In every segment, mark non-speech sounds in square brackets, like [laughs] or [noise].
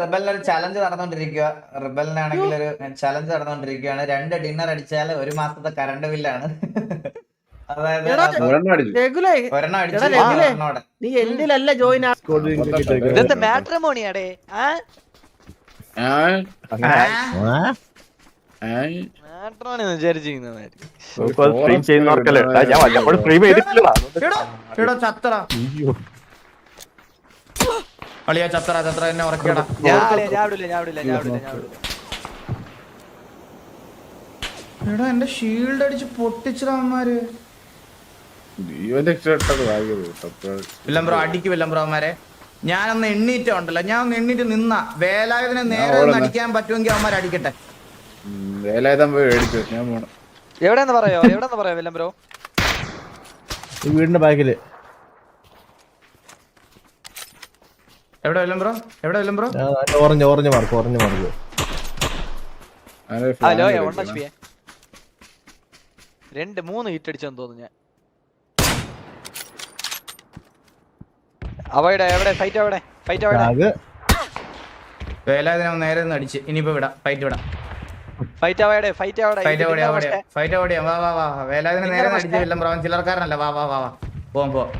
റിബലിനൊരു challenge നടന്നുകൊണ്ടിരിക്കുക റിബലിനാണെങ്കിൽ ഒരു challenge നടന്നുകൊണ്ടിരിക്കുകയാണ് രണ്ട് ഡിന്നർ അടിച്ചാൽ ഒരു മാസത്തെ കറണ്ട് ബില്ലാണ് [laughs] അതായത് ഒരെണ്ണം അടിച്ചു. നീ എന്തിലല്ല ജോയിൻ മാട്രിമോണിയാടേ വിചാരിച്ചിരിക്കുന്നതായിരിക്കും വിടില്ല ഞാൻ വിടില്ല ഞാൻ വിടില്ല എടാ എന്റെ ഷീൽഡ് അടിച്ച്. വില്ലംബ്രോ അടിക്ക് വില്ലംബ്രോ അമ്മമാരെ ഞാനൊന്ന് എണ്ണീറ്റ ഉണ്ടല്ലോ. ഞാൻ ഒന്ന് എണ്ണീറ്റ് നിന്ന. വേലായുധനെ നേരെ ഒന്ന്. അടിക്കാൻ പറ്റുമെങ്കിൽ അവന്മാർ അടിക്കട്ടെ. വേലായുധം പോയി മേടിച്ചു ഞാൻ പോണം. എവിടെന്ന് പറയോ? എവിടെന്ന് പറയോ വില്ലംബ്രോ ഈ വീടിന്റെ ബാക്കിൽ. എവിടെ വില്ലംബ്രോ എവിടെ വില്ലംബ്രോ orange orange mark orange mark. Hello എവിടെ ഒന്ന് എടുക്കണം. രണ്ട് മൂന്ന് ഹിറ്റ് അടിച്ചെന്ന് തോന്നുന്നു ഞാൻ. അവയുടെ എവിടെ? ഫൈറ്റ് എവിടെ ഫൈറ്റ് എവിടെ ഒന്ന് നേരെ നിന്ന് അടിച്ച്. ഇനിയിപ്പോ വിടാം. ഫൈറ്റ് വിടാം. ഫൈറ്റ് അവൈഡ് ഫൈറ്റ് അവിടെ ഫൈറ്റ് അവിടെ പക്ഷേ- ഫൈറ്റ് അവിടെ വാ വാ വാ വേലായുധനെ നേരെ അടിച്ച് വില്ലംബ്രോ അവൻ ചിലർക്കാരനല്ല. വാ വാ വാ വാ. പോവാം പോ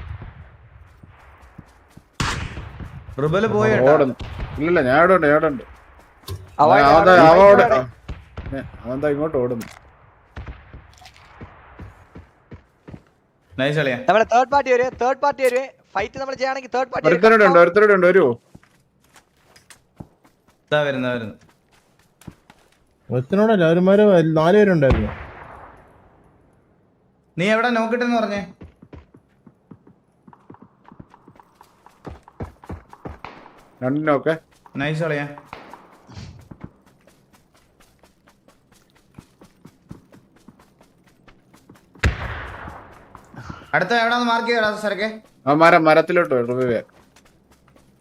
റുബൽ പോയ. ഇല്ലല്ല ഞാൻ ഇവിടെ ഉണ്ട് ഇവിടെ ഇങ്ങോട്ട് ഓടുന്നു. നമ്മുടെ തേർഡ് പാർട്ടി വരുവേ തേർഡ് പാർട്ടി വരുവേ ഫൈറ്റ് നമ്മൾ തേർഡ് പാർട്ടി ഒരുത്തരുടെ ഉണ്ട് ഒരുത്തരുടെ ഉണ്ട് വരുമോ ഇതാ വരുന്നു വരുന്നു. ഒത്തിനോടല്ല അവരുമാര് നാല് പേരുണ്ടായിരുന്നു. നീ എവിടെ നോക്കിട്ടെന്ന് പറഞ്ഞേ? രണ്ടിനൊക്കെ നൈസ് കളിയാ. അടുത്ത എവിടെ മാർക്ക് ചെയ്യടാ സരക്കെ ആ മരം മരത്തിലോട്ട് റിവ്യൂ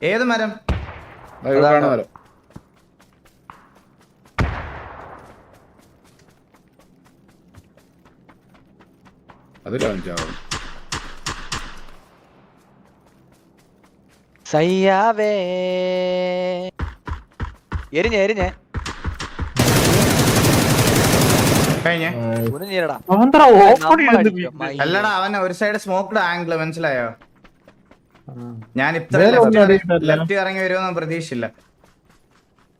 ഏത് മരം? കാണുന്ന മരം. അതിലാണ് ചാവും സയ്യാവേ. എരിഞ്ഞ എരിഞ്ഞ. കഴിഞ്ഞേ. ചെയ്ത് അല്ലടാ അവൻ ഒരു സൈഡ് സ്മോക്ക്ഡ് ആംഗിൾ മനസ്സിലായോ? ഞാൻ ഇത്ര. ലെഫ്റ്റ് ഇറങ്ങി വരുമെന്ന് പ്രതീക്ഷിച്ചില്ല.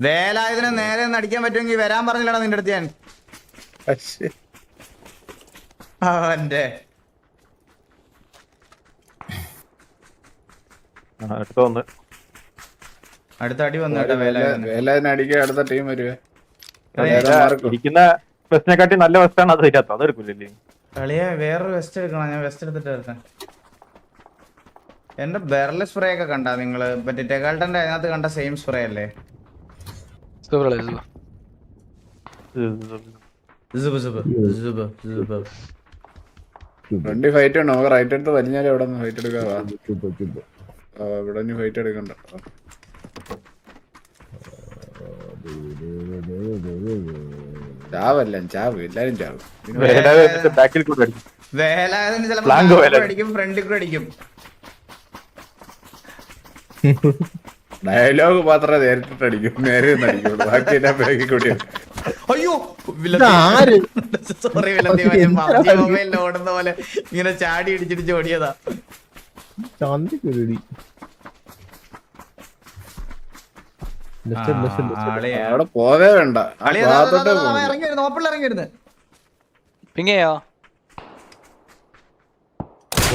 വേലായുധനെ നേരെ ഒന്ന് അടിക്കാൻ പറ്റുമെങ്കിൽ വരാൻ പറഞ്ഞില്ലടാ നിന്റെ അടുത്ത് ഞാൻ. അവന്റെ അടുത്ത വന്ന്. അടുത്ത അടി വന്നു കേട്ടോ വേലായുധന്. വേലായുധനെ അടുത്ത ടീം വരുവേ? ഇരിക്കുന്ന വെസ്റ്റിനെക്കാട്ടി നല്ല വെസ്റ്റാണ് അത് ഇതിനകത്ത് അത് എടുക്കില്ലേ കളിയെ വേറൊരു വെസ്റ്റ് എടുക്കണം. ഞാൻ വെസ്റ്റ് എടുത്തിട്ട് വരട്ടെ. എന്റെ ബെർല സ്പ്രേ ഒക്കെ കണ്ടാ നിങ്ങൾ? മറ്റേ ടെഗാൾട്ടന്റെ അതിനകത്ത് കണ്ട സെയിം സ്പ്രേ അല്ലേ? ഫ്രണ്ടി ഫൈറ്റ് ഉണ്ട് നമുക്ക് റൈറ്റ് എടുത്ത് വലിഞ്ഞാലും എവിടെ നിന്ന് ഫൈറ്റ് എടുക്കാവാ ആ, ഇവിടെ ന്യൂ ഹൈറ്റ് എടുക്കണ്ട. ആ. ചാവല്ല ചാവ് എല്ലാരും ചാവ്. ഇതിന് ബാക്കിൽ കൂടെ അടിക്കും. വേലായുധന് ചിലപ്പോ Flank back അടിക്കും ഫ്രണ്ടിൽ കൂടെ അടിക്കും. ഡയലോഗ് മാത്രമേ നേരിട്ട് അടിക്കും നേരെ അടിക്കും. ബാക്കി എല്ലാം ബാക്കി കൂടി അയ്യോ ആര് സോറി മൊബൈലിൽ ഓടുന്ന പോലെ ഇങ്ങനെ ചാടി ഇടിച്ചിടിച്ച് ഓടിയതാ ലെഫ്റ്റ് ലെഫ്റ്റ് അവിടെ പോവേ വേണ്ട. ഇറങ്ങി വരുന്നു ഇറങ്ങി വരുന്നു പിങ്ങയോ?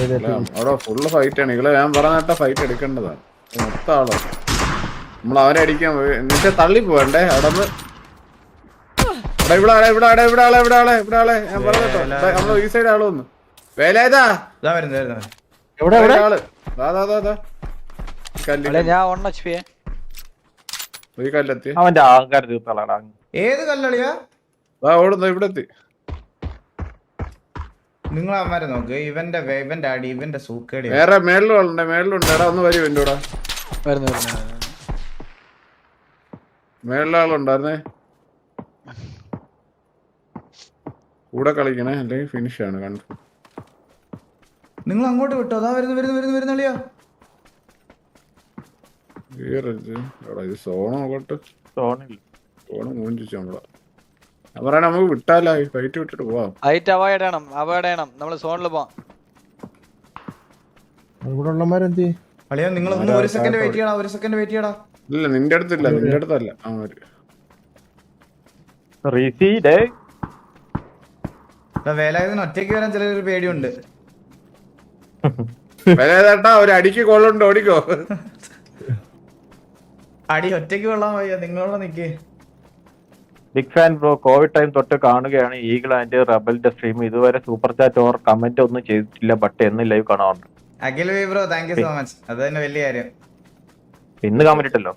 അല്ല, അവിടെ ഫുള്ള് ഫൈറ്റ് ആണ്. ഇങ്ങളെ ഞാൻ പറഞ്ഞിട്ട ഫൈറ്റ് എടുക്കേണ്ടതാണ് മൊത്തം ആളോ. നമ്മൾ അവനെ അടിക്കാൻ എന്നിട്ട് തള്ളി പോവണ്ടേ? അവിടെ ഇവിടെ ആളെ ഇവിടെ ആളെ ഇവിടെ ആളെ ഇവിടെ ആളെ ഇവിടെ ആളെ. ഞാൻ പറഞ്ഞോ നമ്മൾ ഈ സൈഡ് ആൾ വന്നു. വേലേതാ? ഇതാ വരുന്നു വരുന്നു എവിടെ എവിടെ? ആൾ ദാ, ദാ, ദാ, ദാ. കല്ല് അല്ലെ ഞാൻ വൺ എച്ച് പി ഒരു കല്ലെത്തി. അവന്റെ അഹങ്കാരം തീർത്താളാടാ. ഏത് കല്ലളിയാ? ദാ ഓടുന്നു ഇവിടെ എത്തി. നിങ്ങൾ അവന്മാരെ നോക്ക്. ഇവന്റെ ഇവന്റെ അടി ഇവന്റെ സൂക്കേടി. വേറെ മേളിലും ആളുണ്ട് മേളിലുണ്ട്. എടാ ഒന്ന് വരും എന്റെ കൂടെ. വരുന്നു വരുന്നു. വരുന്നു. മേളിലെ ആളുണ്ടായിരുന്നേ. കൂടെ കളിക്കണേ അല്ലെങ്കിൽ ഫിനിഷ് ആണ് കൺഫേം നിങ്ങൾ അങ്ങോട്ട് വിട്ടോ? അതാ വരുന്നു വരുന്നു വരുന്നു വരുന്നു അളിയാ. ഇത് സോണ നോക്കട്ടെ സോണ മൂഞ്ചിച്ചു നമ്മളെ. ഞാൻ പറയാൻ നമുക്ക് വിട്ടാലായി ഫൈറ്റ് വിട്ടിട്ട് പോവാം. ഫൈറ്റ് അവോയ്ഡ് ചെയ്യണം അവോയ്ഡ് ചെയ്യണം. നമ്മൾ സോണിൽ പോവാം. ഇവിടെ ഉള്ളമാരെന്ത് അളിയാ നിങ്ങൾ ഒന്ന് ഒരു സെക്കൻഡ് വെയിറ്റ് ചെയ്യടാ ഒരു സെക്കൻഡ് വെയിറ്റ് ചെയ്യടാ. ഇല്ല നിന്റെ അടുത്തില്ല നിന്റെ അടുത്തല്ല. അവർ റീസി ഡേ വേലായുധന് ഒറ്റയ്ക്ക് വരാൻ ചിലർ പേടിയുണ്ട്. വിലയേതാട്ടാ ഒരു അടിക്ക് കൊള്ളുണ്ട് ഓടിക്കോ. അടി ഒറ്റയ്ക്ക് കൊള്ളാൻ വയ്യ നിങ്ങളോട് നിക്ക്. Big fan bro covid time തൊട്ട് കാണുകയാണ് ഈഗിൾ ആൻഡ് റബലിന്റെ സ്ട്രീം ഇതുവരെ സൂപ്പർ ചാറ്റ് ഓർ കമന്റ് ഒന്നും ചെയ്തിട്ടില്ല ബട്ട് എന്ന് ലൈവ് കാണാറുണ്ട്. Akhil V bro thank you so much അത് തന്നെ വലിയ കാര്യം. ഇന്ന് കമന്റ് ഇട്ടല്ലോ.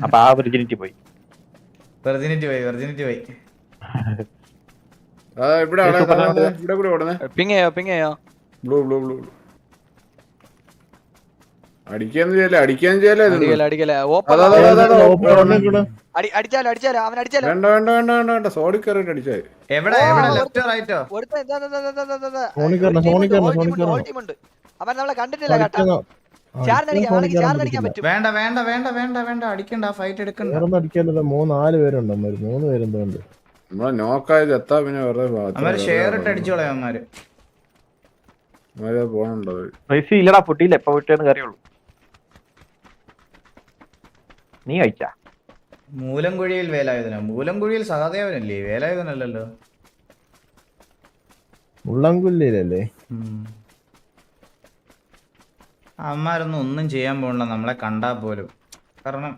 അപ്പൊ ആ വെർജിനിറ്റി പോയി. വെർജിനിറ്റി പോയി വെർജിനിറ്റി പോയി. ആ ഇവിടെ ഇവിടെ ഇവിടെ കൂടെ ബ്ലൂ ബ്ലൂ ബ്ലൂ അടിക്കാന്ന് ചെയ്യല്ലേ അടിക്കാന്ന് അടിച്ചാലോ വേണ്ട വേണ്ട വേണ്ട വേണ്ട വേണ്ട. അടിച്ചാൽ. അവൻ നമ്മളെ കണ്ടിട്ടില്ല കേട്ടാ. വേണ്ട വേണ്ട വേണ്ട വേണ്ട വേണ്ട അടിക്കണ്ട ഫൈറ്റ് എടുക്കണ്ട. വേറൊന്നും അടിക്കാനില്ല. മൂന്ന് നാല് പേരുണ്ട് മൂന്ന് പേരെന്തോ ഉണ്ട്. നമ്മളെ നോക്കായത് എത്താ പിന്നെ വെറുതെ ഷെയർ ഇട്ട് അടിച്ചോളെ അവന്മാര്. റീസി ഇല്ലടാ പൊട്ടിയില്ല. എപ്പോ വിട്ടേന്ന് കറിയുള്ളൂ. നീ കഴിച്ചാ? മൂലംകുഴിയിൽ വേലായുധന. മൂലംകുഴിയിൽ സഹദേവനല്ലേ? വേലായുധനല്ലല്ലോ. ഉള്ളംകുല്ലിയിലല്ലേ അമ്മമാരൊന്നും ഒന്നും ചെയ്യാൻ പോണില്ല. നമ്മളെ കണ്ടാ പോലും. കാരണം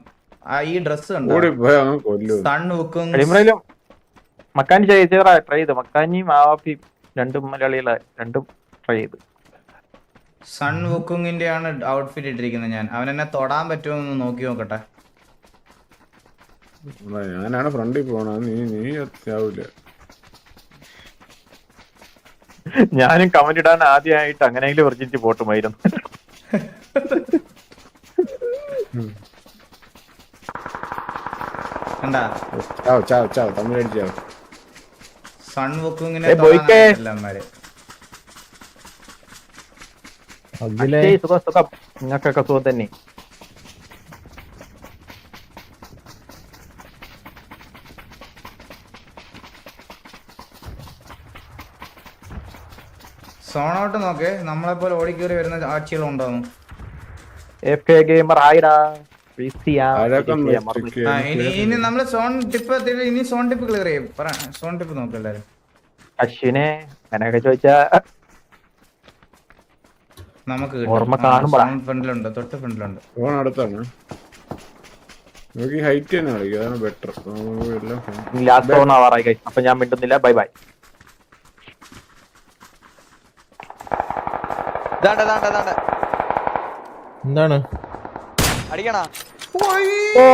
ആ ഈ ഡ്രസ് മക്കാനി ചെയ്താ ട്രൈ ചെയ്ത്? മക്കാനിയും രണ്ടും മലയാളികളെ രണ്ടും ട്രൈ ചെയ്ത് സൺ വുക്കുങ്ങിന്റെ ആണ് ഔട്ട്ഫിറ്റ് ഇട്ടിരിക്കുന്നത് ഞാൻ. അവൻ എന്നെ തൊടാൻ പറ്റുമോ എന്ന് നോക്കി നോക്കട്ടെ. ഞാനാണ് ഫ്രണ്ടിൽ പോണ നീ നീ അത്യാവില്ല ഞാനും കമന്റ് ഇടാൻ ആദ്യമായിട്ട് അങ്ങനെയെങ്കിലും വിർജിനിറ്റി പോട്ടുമായിരുന്നു. കണ്ടാ? ചാവ് ചാവ് ചാവ്. തമ്മിലടിച്ചാവ് സൺ വുക്കുങ്ങിനെ പോയിക്കേ. അമ്മമാര് സുഖം സുഖം. നിങ്ങൾക്കൊക്കെ സുഖം തന്നെ. സോണോട്ട് നോക്കേ. നമ്മളെ പോലെ ഓടിക്കേറി വരുന്ന ആഴ്ചകളുണ്ടോന്ന് എഫ് കെ ഗെയിമർ ആയിടാ. ഇനി ഇനി നമ്മൾ സോൺ ടിപ്പ് ഇനി സോൺ ടിപ്പ് ക്ലിയർ ചെയ്യും. സോൺ ടിപ്പ് നോക്ക് എല്ലാരും അശ്വിനെ അങ്ങനെയൊക്കെ ചോദിച്ചാ നമുക്ക് ഓർമ്മ കാണുമ്പോഴാ. ഫ്രണ്ടിലുണ്ട് തൊട്ട് ഫ്രണ്ടിലുണ്ട്. ഫോൺ അടുത്താണ്. നോക്കി ഹൈറ്റ് തന്നെ കളിക്കും അതാണ് ബെറ്റർ എല്ലാം ലാസ്റ്റ് ഓൺ ആവാറായി guys. അപ്പൊ ഞാൻ മിണ്ടുന്നില്ല. ബൈ ബൈ എന്താണ്? അടിക്കണ? ഓ.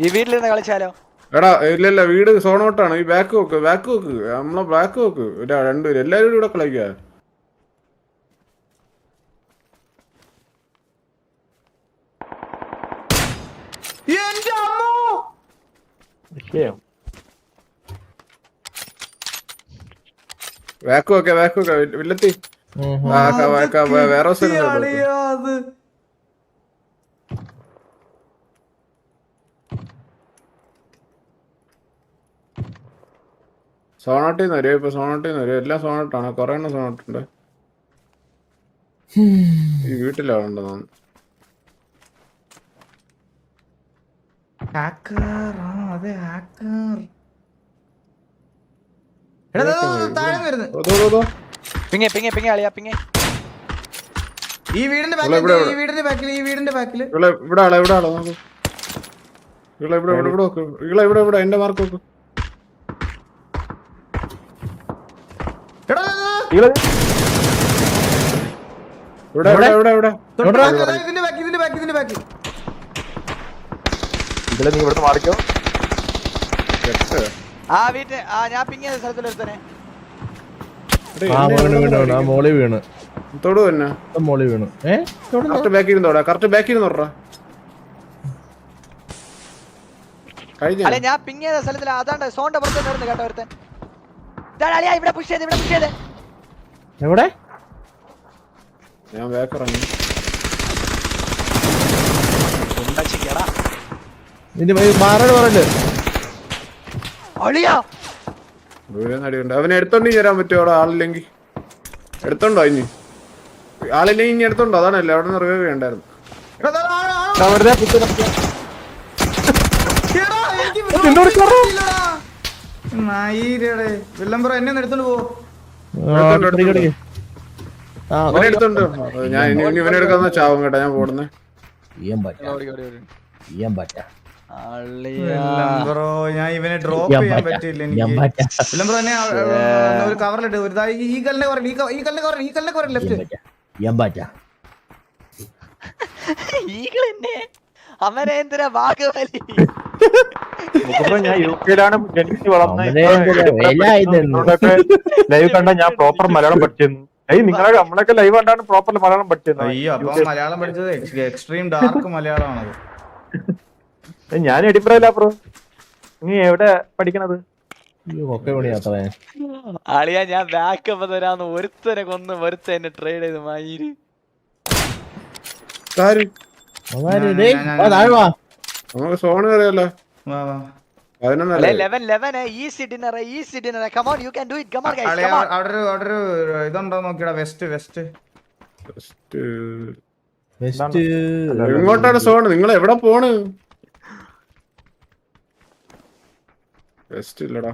ഈ വീട്ടിലിരുന്ന് കളിച്ചാലോ? എടാ ഇല്ല ഇല്ല വീട് സോണോട്ടാണ് ഈ ബാക്ക് വെക്ക് ബാക്ക് വെക്ക്. നമ്മളെ ബാക്ക് വെക്ക്. ഇല്ല രണ്ടുപേരും. എല്ലാവരും ഇവിടെ കളിക്കുക വേക്കോക്കെ വേക്കോക്കെ വെക്ക ബാക്ക് വെക്ക. വില്ലത്തി. വേറെ സ്ഥലം നോക്ക്. അളിയാ അത്. സോണോട്ടിൽ നിന്ന് വരും. ഇപ്പൊ സോണോട്ടിൽ നിന്ന് വരും. എല്ലാം സോണോട്ടാണ്. കൊറേ എണ്ണം സോണോട്ടുണ്ട്. ഈ വീട്ടിലാണുണ്ടോ തോന്നുന്നു ഹാക്കർ ആ അതെ ഹാക്കർ എടാ ദാ, ദാ, ദാ, താഴെ വരുന്നു. പിങ്ങെ പിങ്ങെ പിങ്ങെ അളിയാ പിങ്ങെ. ഈ വീടിന്റെ ഇവിടെ, ബാക്കിൽ ഇവിടെ. ഈ വീടിന്റെ ബാക്കിൽ ഈ വീടിന്റെ ബാക്കിൽ ഇവിടെ ഇവിടെ ആളെ ഇവിടെ ആളെ നോക്ക്. ഇവിടെ ഇവിടെ ഇവിടെ ഇവിടെ നോക്ക്. ഇവിടെ ഇവിടെ ഇവിടെ എന്റെ മാർക്ക് നോക്ക്. നീ ഇവിടുന്ന് മാറിക്കോ. ആ വീട്ടിൽ ആ ഞാൻ പിങ്ങിയ സ്ഥലത്തിൽ ഒരുത്തനെ. മോളി വീണ് തൊടു തന്നെ ആ മോളി വീണു. ഏ? തൊടുന്നോ? കറക്റ്റ് ബാക്കിൽ ഇരുന്നോടാ കറക്റ്റ് ബാക്കിൽ ഇരുന്നോടാ കഴിഞ്ഞ? അല്ലെ ഞാൻ പിങ്ങിയ സ്ഥലത്തിൽ അതാണ്ട് സോണിന്റെ പുറത്ത് കേട്ടോ ഒരുത്തൻ. അളിയാ ഇവിടെ പുഷ് ചെയ്ത് ഇവിടെ പുഷ് ചെയ്ത്. എവിടെ? ഞാൻ ബാക്ക് ഇറങ്ങി. നിന്റെ മാറാട് പറയല്ലേ? അളിയാ. ദൂരെ നടിയുണ്ട് അവനെ എടുത്തോണ്ട് ഇനി വരാൻ പറ്റുമോ? അവിടെ ആളില്ലെങ്കിൽ. എടുത്തോണ്ടോ ഇനി? ആളില്ലെങ്കിൽ ഇനി എടുത്തോണ്ടോ? അതാണല്ലേ അവിടെ നിന്ന് റിവൈവ് ചെയ്യണ്ടായിരുന്നു. വെറുതെ മയിലെടേ. വില്ലംബ്രോ എന്നെ ഒന്ന് എടുത്തോണ്ട് എടുത്തോണ്ട്, ഞാൻ ഇനി ഇനി ഇവനെ എടുക്കാന്ന ചാവും കേട്ടോ ഞാൻ പോടുന്നേ. വില്ലംബ്രോ ഞാൻ ഡ്രോപ്പ് ചെയ്യാൻ പറ്റില്ല എനിക്ക്. പറ്റാ. വില്ലംബ്രോ എന്നെ ആ, ആ, ഒരു കവറിലിട്ട് ഒരു ദാ ഈ കല്ലിന്റെ കവറിൽ ഈ ക- ഈ കല്ലിന്റെ കവറിൽ ഈ കല്ലിന്റെ കവറിൽ ലെഫ്റ്റ് ചെയ്യാൻ പറ്റാ. ചെയ്യാൻ [laughs] ഈകളെന്നെ. അമരേന്ദ്ര [laughs] ഞാൻ യു കെയിലാണ് ജനിച്ച്? ലൈവ് കണ്ട ഞാൻ പ്രോപ്പർ മലയാളം പഠിച്ചിരുന്നു ഏയ് നിങ്ങളെ നമ്മളൊക്കെ ലൈവ് കണ്ടാണ് പ്രോപ്പർ മലയാളം പഠിച്ചിരുന്നത് അയ്യോ അപ്പൊ മലയാളം പഠിച്ചത് എക്സ്ട്രീം ഡാർക്ക് മലയാളമാണത്. ഞാൻ എഡിപ്രല്ല പ്രോ നീ എവിടെ പഠിക്കണത്? അളിയാ ഞാൻ ബാക്കപ്പ് തരാന്ന് ഒരുത്തനെ കൊന്ന് ഒരുത്തനെ ട്രേഡ് ചെയ്ത് മായിരി. സോണ് കയറിയല്ലോ വാ വാ. പതിനൊന്നല്ലേ eleven eleven easy dinner easy dinner come on you can do it come on guys come on അവിടെ ഒരു അവിടെ ഒരു ഇതുണ്ടോ നോക്കിയടാ വെസ്റ്റ് വെസ്റ്റ് എങ്ങോട്ടാണ് സോണ് നിങ്ങൾ എവിടെ പോണ്? വെസ്റ്റ് ഇല്ലടാ.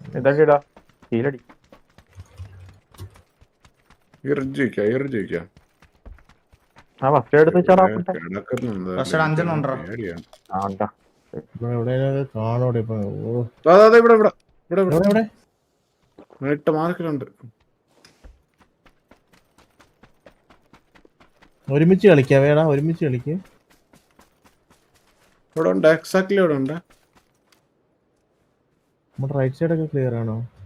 ഇതാക്കിടാ കീലടി ഇർജിക്ക ഇർജിക്ക. ആ ഫസ്റ്റ് എടുത്ത് അഞ്ചെണ്ണം. ആ ഉണ്ടാ? കാണോടെ ഇവിടെ ഇവിടെ ഇവിടെ ഇവിടെ. മാർക്കിലുണ്ട് ഒരുമിച്ച് കളിക്കാം വേടാ ഒരുമിച്ച് കളിക്കുണ്ട് ഇവിടെ ഉണ്ട് എക്സാക്ട്ലി ഇവിടെ ഉണ്ട്. നമ്മുടെ റൈറ്റ് സൈഡ് ഒക്കെ ക്ലിയർ ആണോ എക്സാക്ട്ലി അവിടെ നിന്ന് ഇല്ല, പറഞ്ഞാൽ back- വാച്ച് ആ,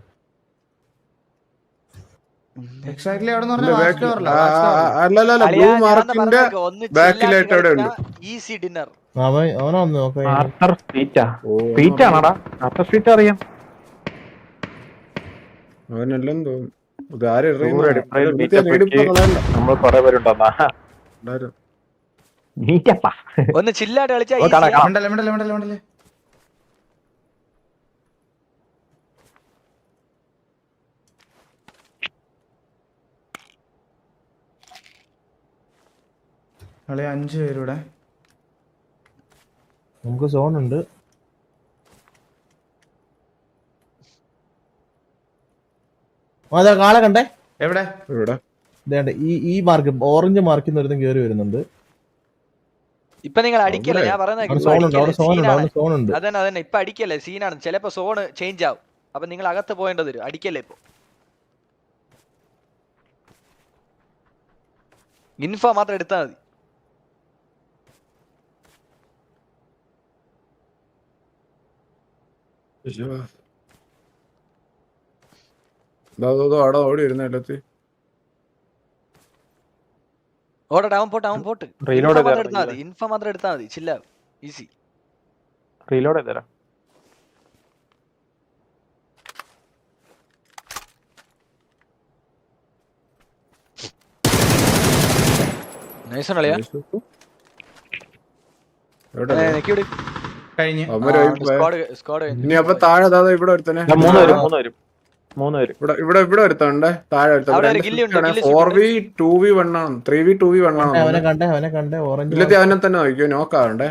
ആ, ആ, അല്ല അല്ല അല്ല ബ്ലൂ മാർക്കിന്റെ back-ലായിട്ട് അവിടെ ഉണ്ട്. ഈസി ഡിന്നർ അവനൊന്ന് നോക്കാം. ആർത്തർ സ്ട്രീറ്റാ ഓ, സ്ട്രീറ്റ് ആണോടാ ആർത്തർ സ്ട്രീറ്റ് അറിയാം അവനെല്ലാം തോന്നുന്നു ഇത് ആരും ദൂരെ ഡിഫറെന്റ് മീറ്റപ്പ് നമ്മൾ കുറെ പേരുണ്ടെന്നാ മീറ്റപ്പാ ഒന്ന് ചില്ലായിട്ട് കളിച്ചാ ഓ, കാണാം, കാണാം. മിണ്ടല്ലേ മിണ്ടല്ലേ മിണ്ടല്ലേ മിണ്ടല്ലേ കളി അഞ്ച് പേരൂടെ. നമുക്ക് സോൺ ഉണ്ട്. അതാ കാളെ കണ്ടേ? എവിടെ? ഇവിടെ. ഇതേണ്ട ഈ ഈ മാർക്ക് ഓറഞ്ച് മാർക്കിൽ നിന്ന് കേറി കയറി വരുന്നുണ്ട്. ഇപ്പൊ നിങ്ങൾ അടിക്കല്ലേ? ഞാൻ അവിടെ സോൺ ഉണ്ട് അവിടെ സോൺ ഉണ്ട് അവിടെ സോൺ ഉണ്ട്. അതന്നെ അതന്നെ. ഇപ്പൊ അടിക്കല്ലേ? സീനാണ്. ചിലപ്പോ സോണ് ചേഞ്ച് ആവും. അപ്പൊ നിങ്ങൾ അകത്ത് പോകേണ്ടത് വരും. അടിക്കല്ലേ ഇപ്പൊ? ഇൻഫോ മാത്രം എടുത്താൽ മതി അയ്യോ. ദാ, ദാ, ദാ, അവിടെ ഓടി വരുന്ന എല്ലാത്തി. ഓടട്ടെ അവൻ പോട്ടെ അവൻ പോട്ട്. ചെയ്താ എടുത്താൽ മതി ഇൻഫോ മാത്രം എടുത്താൽ മതി. ചില്ല ഈസി. റീലോഡ് ചെയ്തരാ നൈസ് ആണല്ലേ എവിടെ നെക്കിവിടെ കഴിഞ്ഞ്. ഇനി അപ്പൊ താഴെ ദാ, ഇവിടെ ഒരുത്തനെ. ഇവിടെ ഇവിടെ ഇവിടെ ഒരുത്തണ്ട് താഴെ ഒരു ghillie four V two V one ആണ്. Three V two V one ആണ്. അവനെ കണ്ടേ അവനെ കണ്ടേ. ഓറഞ്ച് ഇല്ലത്തി അവനെ തന്നെ നോക്കിയോ നോക്കാറുണ്ട്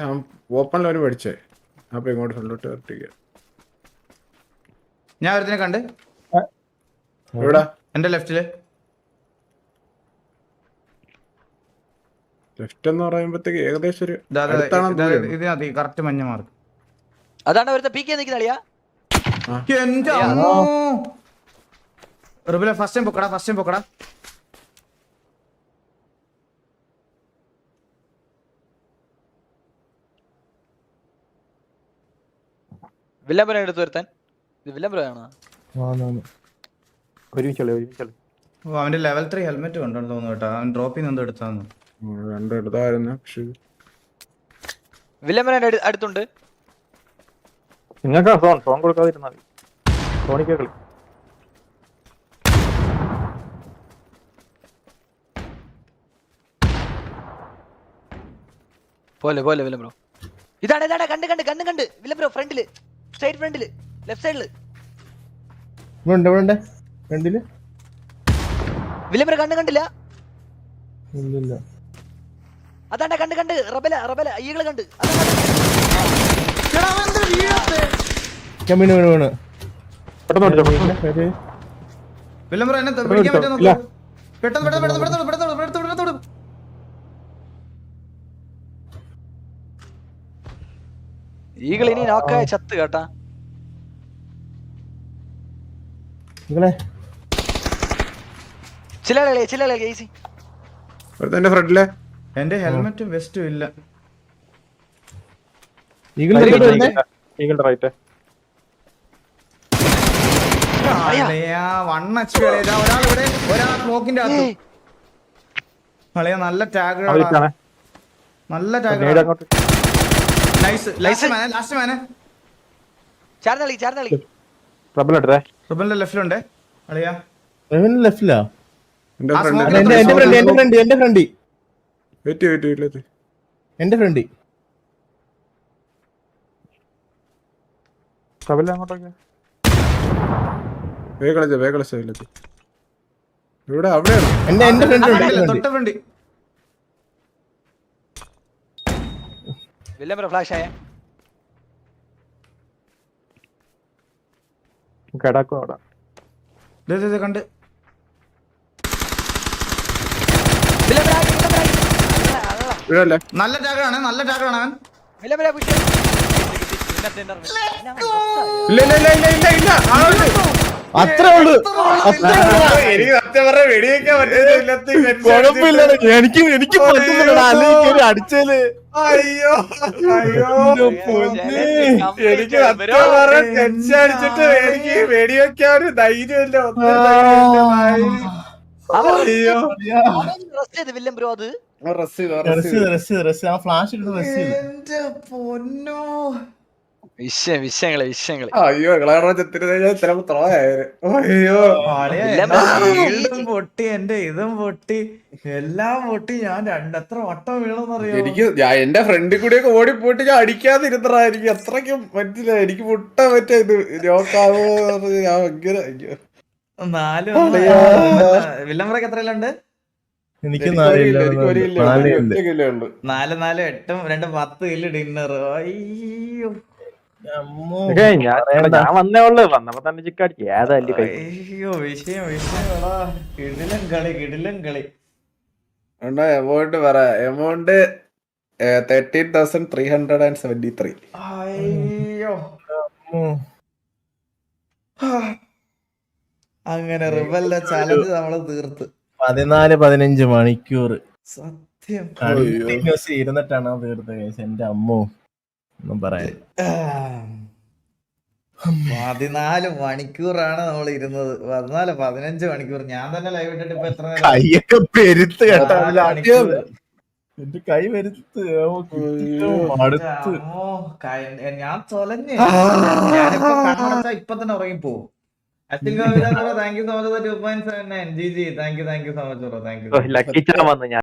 ഓപ്പണിൽ അവന് പഠിച്ചേ അപ്പൊ ഇങ്ങോട്ട് ഫ്രണ്ടിലോട്ട് ഇറട്ടിക്കുക ഞാൻ ഒരുത്തിനെ കണ്ട്. ഇവിടെ എന്റെ ലെഫ്റ്റിൽ ലെഫ്റ്റ് എന്ന് പറയുമ്പോഴത്തേക്ക് ഏകദേശം ഒരു ഇതിനകത്ത് കറക്റ്റ് മഞ്ഞ മാർക്ക് അതാണ് അവരുടെ പി കെ നിൽക്കുന്ന അളിയാ എന്റെ അമ്മോ. റിബിലെ ഫസ്റ്റ് ടൈം പൊക്കടാ ഫസ്റ്റ് ടൈം പൊക്കടാ. വില്ലംബരം എടുത്ത് വരുത്താൻ. ഇത് വില്ലംബരം ആണോ ഒരുമിച്ചുള്ളൂ ഒരുമിച്ചുള്ളൂ. ഓ അവന്റെ ലെവൽ ത്രീ ഹെൽമെറ്റ് ഉണ്ടെന്ന് തോന്നുന്നു കേട്ടോ. അവൻ ഡ്രോപ്പിൽ നിന്ന് എന്തോ എടുത്താന്ന് ഉം, രണ്ടും എടുത്തായിരുന്നു പക്ഷെ. വില്ലംബരം അടുത്തുണ്ട്. നിങ്ങൾക്ക് സോൺ സോൺ കൊടുക്കാതിരുന്നാൽ മതി. സോണിക്ക് പോലെ പോലെ വില ബ്രോ. ഇതാണ് ഇതാണ് കണ്ട് കണ്ട് കണ്ട് കണ്ട്. വില ബ്രോ ഫ്രണ്ടിൽ. സ്ട്രൈറ്റ് ഫ്രണ്ടിൽ ലെഫ്റ്റ് സൈഡിൽ ഇവിടെ ഫ്രണ്ടിൽ? വില ബ്രോ കണ്ട് കണ്ടില്ല? അതാണ്ടാ കണ്ട് കണ്ട്. റബല റബല. ഈകൾ കണ്ട്. അതാണ് ഞാൻ വീണ് വീണ് നോക്കായ കേട്ടാ. ചില ചില ഫ്രണ്ടിലെ എന്റെ ഹെൽമെറ്റും വെസ്റ്റും ഇല്ല. റൈറ്റ് വൺ എച്ച് പി ഒരാൾ ഇവിടെ ഒരാൾ സ്മോക്കിന്റെ അകത്ത്. അളിയ നല്ല നല്ല ലാസ്റ്റ് മാനെ ലാസ്റ്റ് മാനെ ചാർന്ന കളി ചാർന്ന കളി റബൽ എടുത്തേ റുബലിന്റെ ലെഫ്റ്റിലുണ്ട് അളിയ. ലെഫ്റ്റിലാ എന്റെ ആ ഫ്രണ്ട് smoke എന്റെ എന്റെ ഫ്രണ്ട് എന്റെ ഫ്രണ്ട് എന്റെ ഫ്രണ്ട് വെയിറ്റ് വെയിറ്റ് വെയിറ്റ് എന്റെ ഫ്രണ്ട് സ്റ്റബില്ല അങ്ങോട്ടൊക്കെ? വേഗളജ വേഗള സ്റ്റബിലെത്തി ഇവിടെ അവിടെയാണ്. എന്റെ എന്റെ ഫ്രണ്ട് തൊട്ട ഫ്രണ്ട്. വില്ലംബ്ര ഫ്ലാഷ് ആയ. നല്ല ടാഗാണ് നല്ല ടാഗാണ് അവൻ. പുഷ് ഇല്ല ഇല്ല ഇല്ല ഇല്ല എനിക്ക് അടിച്ചേൽ. അയ്യോ. എനിക്ക് അടിച്ചിട്ട് എനിക്ക് വെടിവെക്കാൻ ഒരു ധൈര്യമില്ല അയ്യോ. ബ്രോ അത്? പൊന്നോ. വിഷയം വിഷയങ്ങൾ വിഷയങ്ങൾ. അയ്യോ അയ്യോ. പൊട്ടി എന്റെ ഇതും പൊട്ടി. എല്ലാം പൊട്ടി ഞാൻ രണ്ടത്ര വട്ടം വീണെന്നറിയാം? എനിക്ക് എന്റെ ഫ്രണ്ടിൽ കൂടിയൊക്കെ ഓടി പോയിട്ട് ഞാൻ അടിക്കാതിരുന്നറാ എനിക്ക് അത്രയ്ക്ക് പറ്റില്ല. എനിക്ക് മുട്ട പറ്റ ഇത് ലോക്കാവോ ഞാൻ ഭയങ്കര നാല് വില്ലംബ്രക്ക് എത്രയിലുണ്ട്? എനിക്ക് നാല് നാല് എട്ടും രണ്ട് പത്ത് കില്ല് ഡിന്നർ അയ്യോ. ഞാൻ ഞാൻ വന്നേ ഉള്ളു. വന്നപ്പോ തന്നെ ചിക്കടിച്ചു അയ്യോ വിഷയം വിഷയം എടാ. കിടിലം കളി കിടിലം കളി. എന്നാ എമൗണ്ട് പറ. Amount thirteen thousand three hundred and seventy three അയ്യോ. അമ്മോ. അങ്ങനെ റിബലിന്റെ ചലഞ്ച് നമ്മൾ തീർത്ത്. പതിനാല് പതിനഞ്ച് മണിക്കൂർ സത്യം. ഇരുന്നിട്ടാണ് തീർത്തത്. എന്റെ അമ്മോ. ഒന്നും പറയാൻ പതിനാല് മണിക്കൂറാണ് നമ്മൾ ഇരുന്നത്. പതിനാല് പതിനഞ്ച് മണിക്കൂർ. ഞാൻ തന്നെ ലൈവ് ഇട്ടിട്ട് ഇപ്പൊ എത്ര നേരം? കൈയൊക്കെ പെരുത്ത് കേട്ടോ. പതിനാല് മണിക്കൂർ. എന്റെ കൈ വരുത്ത് ഞാൻ തൊലഞ്ഞ്. ഇപ്പൊ തന്നെ ഉറങ്ങിപ്പോ അച്ഛൻ thank you so much two point seven nine G G thank you thank you so much bro thank you lucky വന്നു. ഞാൻ